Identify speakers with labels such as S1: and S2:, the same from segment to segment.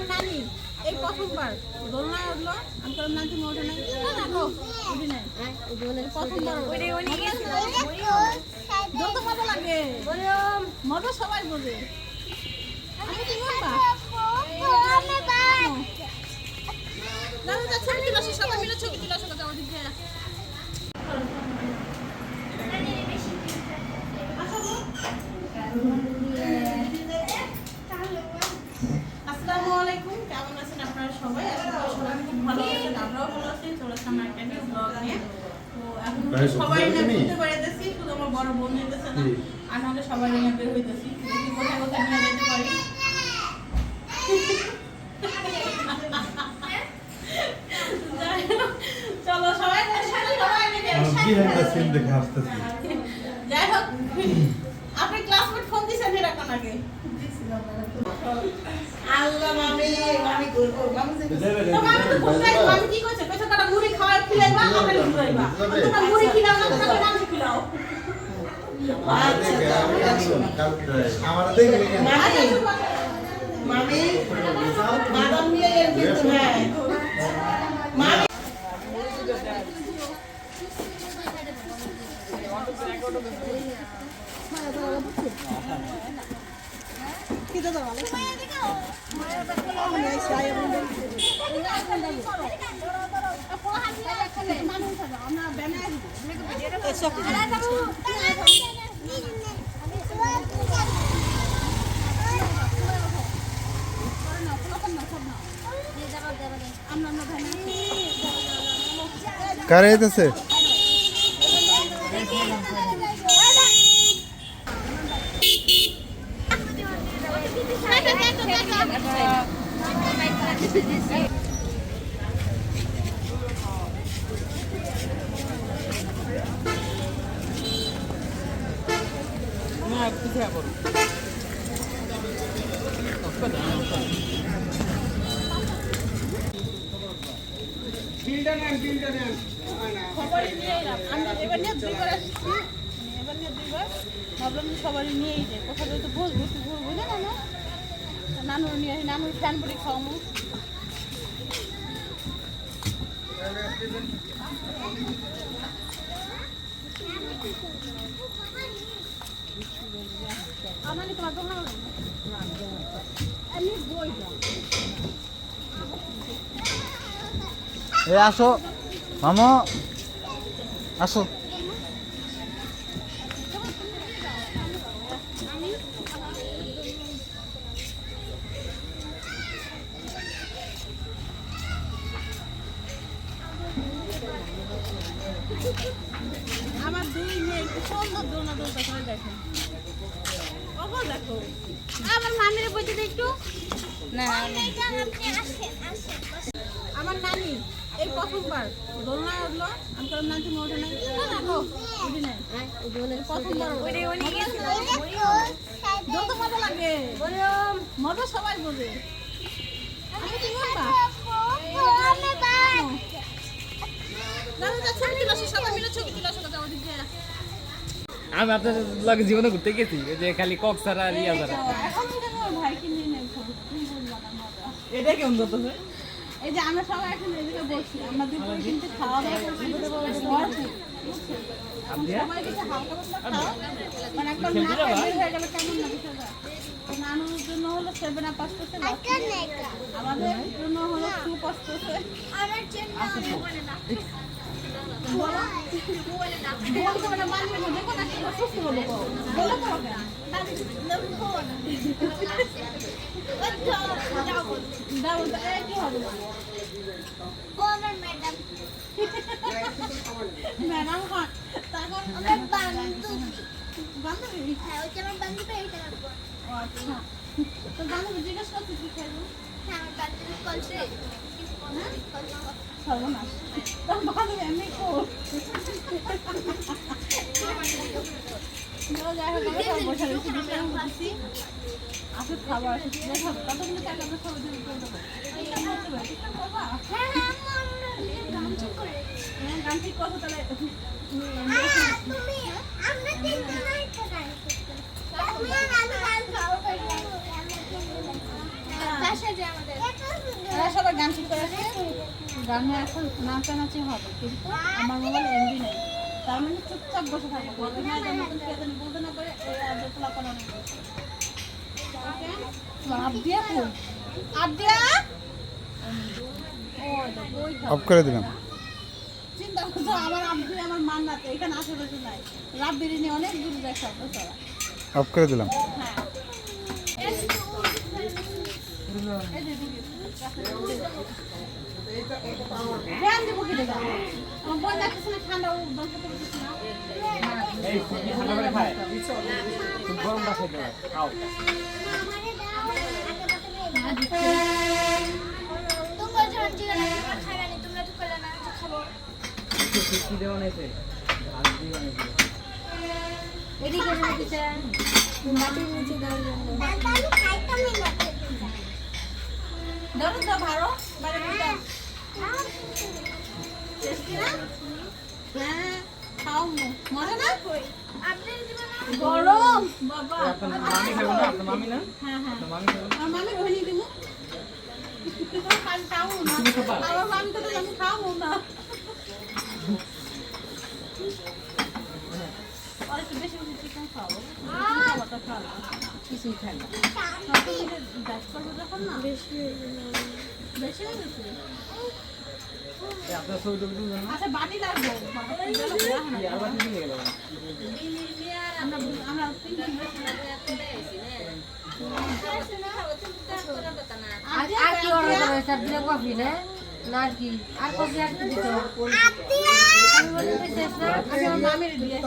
S1: আমার নানি এই প্রথমবার। দোলনায় উঠল আমি কারণ নানি তুমি ওঠে নাই। না গো উঠি নাই। প্রথমবার যত মজা লাগে। মজা সবাই বোঝে। আমি কি দাদা ছবি তুলে সবাই মিলে ছবি তুলে দিয়ে। আসসালামু আলাইকুম। কেমন আছেন আপনারা সবাই? আশা করি সবাই খুব ভালো আছেন আমরাও ভালো আছি। চলে আসলাম একটা নিউ ব্লগ নিয়ে। তো এখন সবাই
S2: সত্যি
S1: নিয়ে
S2: তুমি?
S1: ঘুরতে বেড়াইতেছি শুধু আমার বড় বোন যেতেছে না। আর নাহলে সবাই নিয়ে বের হইতেছি। দেখি কোথায় কোথায় নিয়ে যেতে পারি। যাই হোক, চলো সবাই সবাই মিলে যাই হোক আপনি ক্লাসমেট ফোন দিছেন এরকম আগে?
S3: আল্লাহ মামি মামি মামি
S1: তো আমি তো বুঝলাই আমি কি কইছে কইছে কাটা মুড়ি খাওয়াই খিলাইবা আপনি ঘুরাইবা তোমরা মুড়ি খিলাও না তোমরা নাম খিলাও।
S2: আমার দেখে
S3: মামি মামি নিয়ে গেল কিন্তু হ্যাঁ। মামি।
S2: কারে আইতেছে
S1: সবারই নিয়ে এলাম আমি এবার নিয়ে দুইবার আসছি এবার নিয়ে দুইবার ভাবলাম যে সবারই নিয়েই যায় কোথাও তো বসবো একটু ঘুরবো না না নানুর নিয়ে আসি নানুর ফ্যান পরি খাওয়াবো আমার কি তোমার দোকান আমি বই
S4: এ আসো মামা আসো
S1: আমার দুই মেয়ে কি সুন্দর দোনা দোলটা করে দেখেন ওগো দেখো আমার মামির বইতে একটু না আমার নানি এই প্রথমবার দোলনায় উঠল আমি কারণ নানি তুমি ওঠে নাই? উঠি প্রথমবার যত মজা লাগে মজা সবাই বোঝে আমি ছবি তুলে সবাই মিলে ছবি তুলে আসো কথা ওদিক দিয়ে
S5: আমি আপনার লগে জীবনে ঘুরতে গেছি যে খালি কক ছাড়া আর ইয়া ছাড়া এটা কেমন করতেছে
S1: এই যে আমরা সবাই এখন এদিকে বসি আমরা দুপুরে কিন্তু খাওয়া দাওয়া করছি সবাই কিছু হালকা পাতলা খাও মানে একবার না খাই হয়ে গেলে কেমন লাগে সেটা? নানুর জন্য হলো সেভেন আপ আসতেছে আমাদের জন্য হলো আসতেছে। মানে মানবে না দেখো না কি সুস্থ হলো গো। বলো তো হবে দাও দাও, এই কি হবে ম্যাডাম খান বান্ধবী আচ্ছা তো বান্ধবী জিজ্ঞেস করছি কি খাইবো সর্বনাশ বান্ধবী এমনি হোক আমরা খাবার দিয়ে করতে হ্যাঁ
S6: আমাদের
S1: এরা সবাই গান গানে এখন নাচানাচি হবে কিন্তু আমার মোবাইল এমবি নেই। তার মানে চুপচাপ বসে থাকব বলতে না যে কে জানি বলতে না পারে এই আদ্র পোলাপান অনেক বেশি। Okay? আপ দিয়া ফুল আপ দিয়া? ওই দেখো, ওই খাও।
S2: অফ করে দিলাম।
S1: চিন্তা করছ আমার আব্বু আমার এখানে আশেপাশে নাই। রাব্বির নিয়ে অনেক দূর যায়
S2: অফ করে দিলাম।
S1: হ্যাঁ।
S5: গরম বাসায় দেয় খাও কি দেওয়া নেছে বানিয়েছে
S6: এদিকে আপনি দিবেন না?
S1: গরম। বাবা।
S5: আপনার মামি খাবে না? আপনার মামি না?
S1: হ্যাঁ হ্যাঁ।
S5: মামি খাবে
S1: মামি আমি খাব না
S5: তুমি খাবা?
S1: মামি তো আমি খাব না। আর একটু বেশি চিকেন কিছুই খাই না। আচ্ছা
S5: আর
S7: কি অর্ডার করে কফি না? আর কি? আর কফি আর কি দিতে আমি বলি শেষ না।
S1: আমি মামির দিয়ে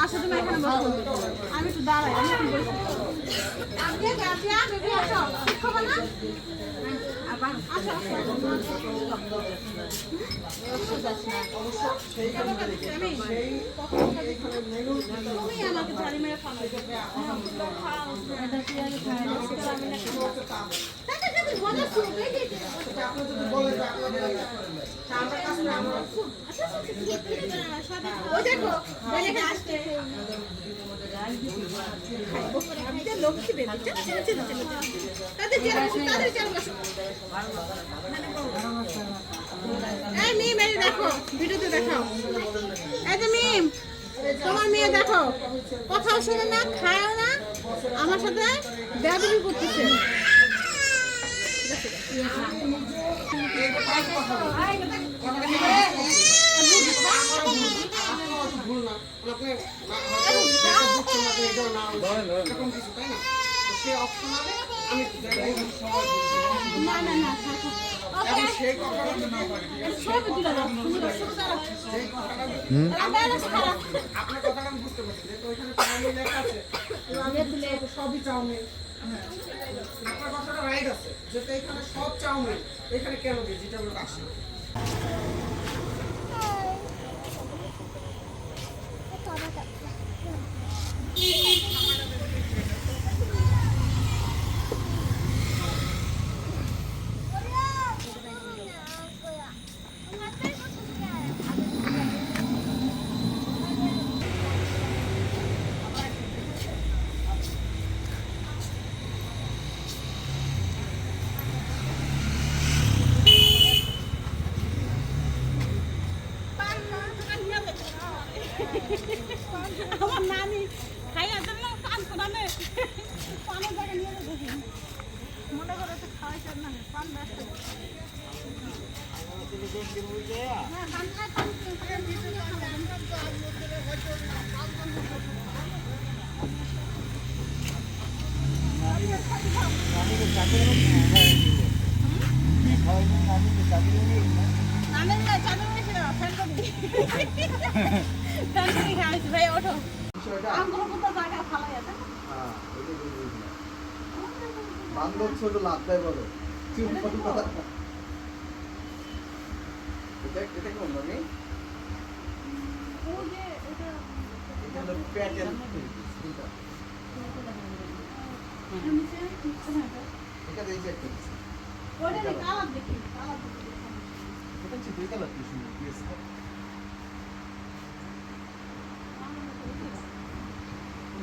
S1: আসো তুমি এখানে বসো। আমি একটু দাঁড়াই আমি একটু বসি। আমাকে ঝাড়ি মেরে ও দেখো। ভিডিওতে দেখাও মিম তোমার মেয়ে, দেখো। কথাও শোনে না, খায়ও না, আমার সাথে বেয়াদবি করতেছে না না না থাকো ওকে এটা ছবি তুলে দাও সুন্দর সুন্দর ব্যালেন্স খারাপ
S3: আপনার কথাটা বুঝতে পারছি যেহেতু ওইখানে সবই চাউমিন। আপনার কথাটা রাইট আছে। যেটা এখানে সব চাউমিন এখানে কেন ভেজিটেবল আসে
S1: আমার নানি খাইয়া জন্য পান কোনানে পানের জায়গা নিয়ে যাবে মনে করে তো খাওয়াইছে না পান ব্যস্ত হ্যাঁ পান খায় পান নানের না চাদর নিয়েছিল ফ্যান্টনি ফ্যান্টনি খাইছি ভাই ওঠো
S2: বান্ধব ছোট লাভ দেয় বলো এটা এটা কোন মানে
S1: এটা
S2: দিয়েছে একটা
S1: ওইটা কালার দেখি কালার দেখি
S2: এটা হচ্ছে দুই কালার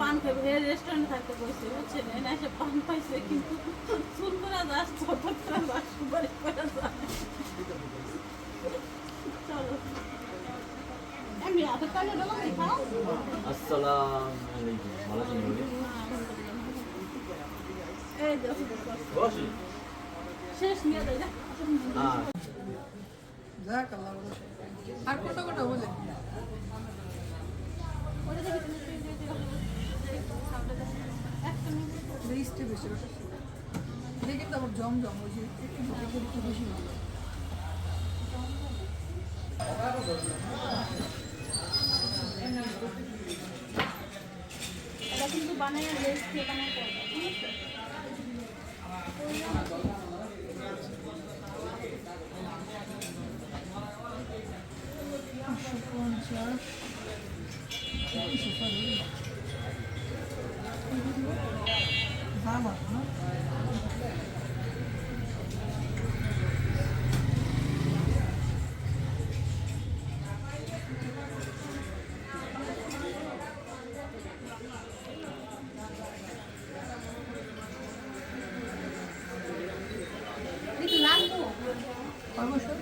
S1: পান খাবে হে রেস্টুরেন্ট থাকতে বসে বুঝছেন? এনে এসে পান পাইছে কিন্তু চুল করে দাস ছোট করে দাস সুপারি করে চলো। আমি এত টাকা দিলাম খাও?
S8: আসসালাম আলাইকুম ভালো আছেন
S1: এই দেখো
S8: বসি।
S1: শেষ নিয়ে
S9: যাক আল্লাহ আর কোনটা কোনটা বলে
S1: ওটা দেখি
S9: লিস্টে বেশি এটা কিন্তু আবার জম জম, ওই যে একটু বেশি ভালো।
S1: কিন্তু বানায় রেস্ট বানায়
S9: অবশ্যই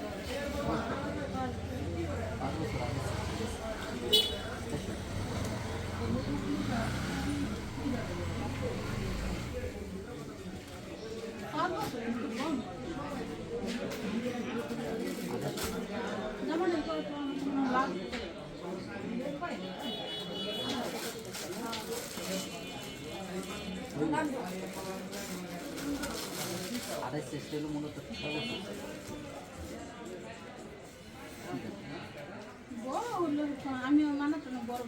S1: যেমন লাগবে
S8: আড়াই চেষ্টা হলো মূলত
S1: বড় হলো আমি মানাতো না বড় বড় দাম বড় বড় হলে ভালো লাগবে ছোট হলে ভালো লাগবে। হ্যাঁ, ঠিক আছে।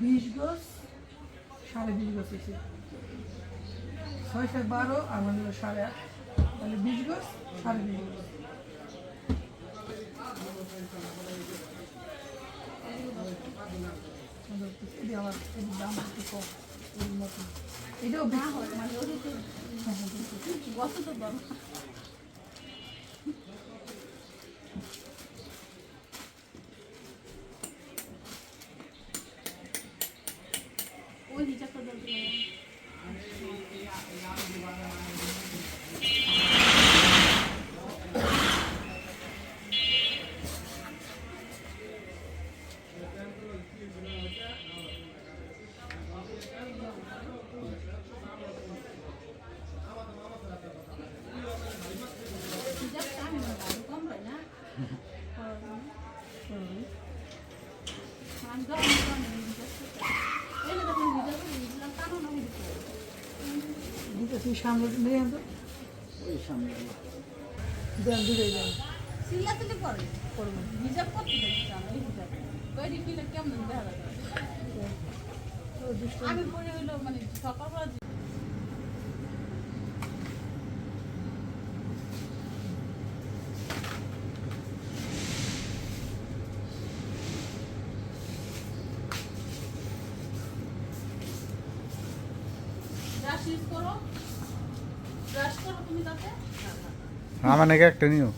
S9: বিশ গজ, সাড়ে বিশ গজ এসে ছয় সাত বারো, আর মানে সাড়ে আট। তাহলে বিশ গজ, সাড়ে বিশ গজ। এটি আমার দাম একটু কম এটাও
S1: মানে ওদের তো
S9: হ্যাঁ হ্যাঁ সামনে নিয়ে আনতো
S8: ওই সামনে
S1: চিল্লাচিল্লি করে করব হিসাব করতে দেখছি আমি এই হিসাব তৈরি কিলে কেমন দেখা যাবে আমি পড়ে হইল মানে সকালবেলা ব্রাশ ইউজ
S4: আমার নাকি একটা নিও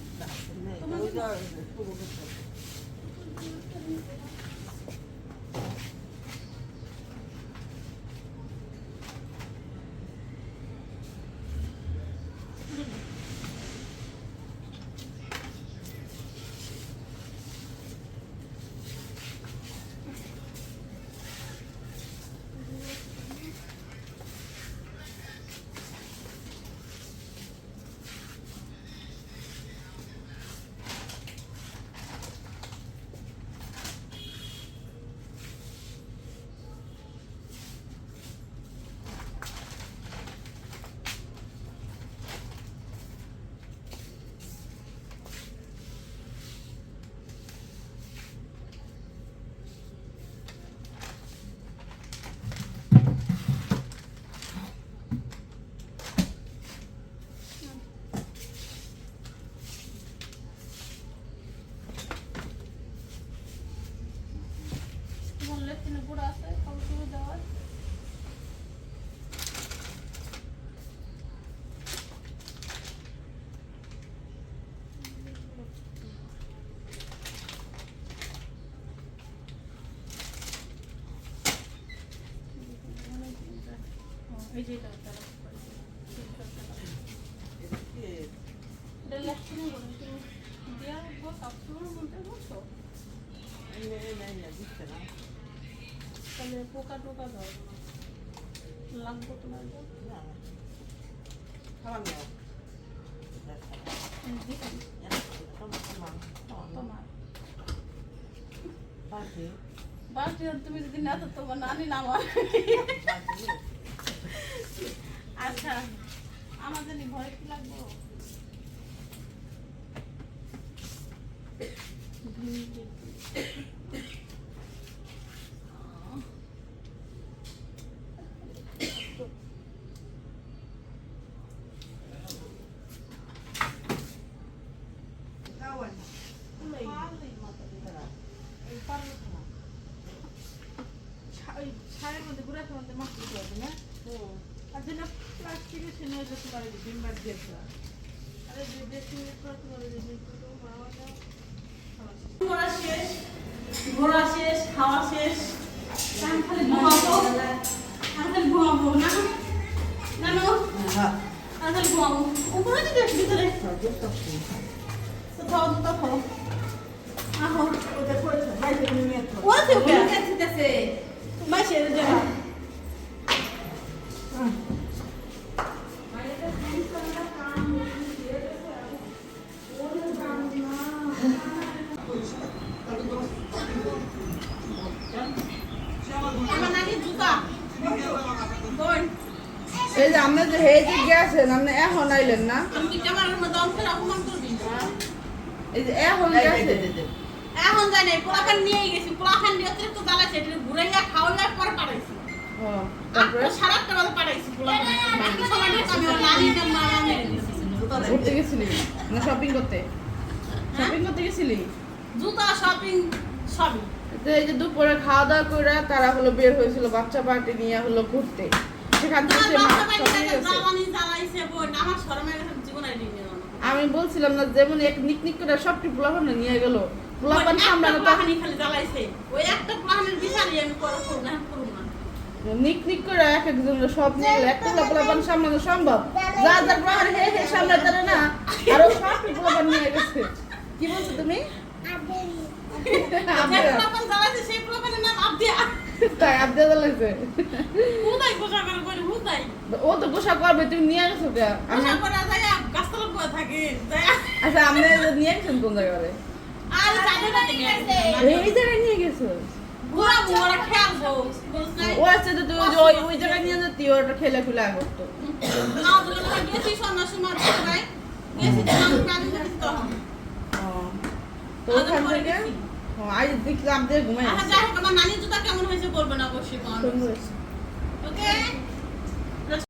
S1: তোমার লেফটিনে গুঁড়ো আছে কাপড় চোপড় দেওয়ার এই যে এটা এটা এটা লেফটিনে গুঁড়ো তুমি দেওয়ার পর কাপড় চোপড়ের মধ্যে বুঝছ তাহলে পোকা টোকা দাও লাগবো তোমার তোমার তুমি যদি না তো তোমার নানি নামা আচ্ছা আমাদের ঘরে কি লাগবো মধ্যে গুড়ার মধ্যে মাছ দিতে হবে না আর যেটা প্লাস্টিকের সে নিয়ে যেতে পারে ডিম্বার দিয়েছে আরে যে বেশি মিনিট করতে পারে যে ঘোরা শেষ ঘোরা শেষ খাওয়া শেষ। খালি ঘুমাবো। খালি ঘুমাবো না নানো খালি ঘুমাবো। উপরে একটু ভিতরে। তো খাও দুটো খাও আহো ওতে ওকে আছে মাসে যারা আমার নাকি জুতা বোন
S3: এই যে আপনি যে হে যে গেছেন আপনি এখন আইলেন না
S1: আমি কি ক্যামেরার মধ্যে অন্তর অপমান করবি
S3: এই যে এখন গেছে
S1: এখন যাই নাই পোলাখান নিয়ে গেছি পোলাখান নিয়ে অতিরিক্ত জ্বালাইছে এটা ঘুরে গিয়ে খাওয়ার পরে পাঠাইছি
S3: ও, তারপরে
S1: আর সারা একটা বেলা পাঠাইছি পোলাখান বাকি সময়টা আমি ওর নানি মা মেরে দিছি
S3: ঘুরতে গেছিলি না শপিং করতে শপিং করতে গেছিলি
S1: জুতা শপিং সবই।
S3: এই যে দুপুরে খাওয়া দাওয়া করে তারা হলো বের হয়েছিল বাচ্চা পার্টি নিয়ে হলো ঘুরতে। সেখান থেকে আমি বলছিলাম না যেমন এক নিকনিক করে সবটি পোলাপান নিয়ে গেল। পোলাপান সামলানো তো
S1: খালি জ্বালাইছে। ওই একটা বিচারই আমি করব না করব না।
S3: নিকনিক করে এক একজন সব নিয়ে একটা পোলাপান সামলানো সম্ভব। যা যার প্রহার হে হে সামলাতে না আরও সবটি পোলাপান নিয়ে গেছে। কি বলছো তুমি? ও তো গোসা করবে তুমি নিয়ে গেছো আচ্ছা আপনি নিয়ে গেছেন কোন এই জায়গায় নিয়ে গেছো?
S1: ঘোরা মোরা খেলব।
S3: ও আছে তো তুই ওই ওই জায়গায় নিয়ে যেতি ওটা খেলা খুলা করতো
S1: না দুটো গেছি সন্ধ্যার সময় ভাই গেছি তো কাজে গেছি তখন।
S3: তো ওখান থেকে? আজ দেখলাম যে ঘুমাই
S1: আচ্ছা যাই হোক আমার নানি জুতা কেমন হয়েছে বলবেন অবশ্যই comment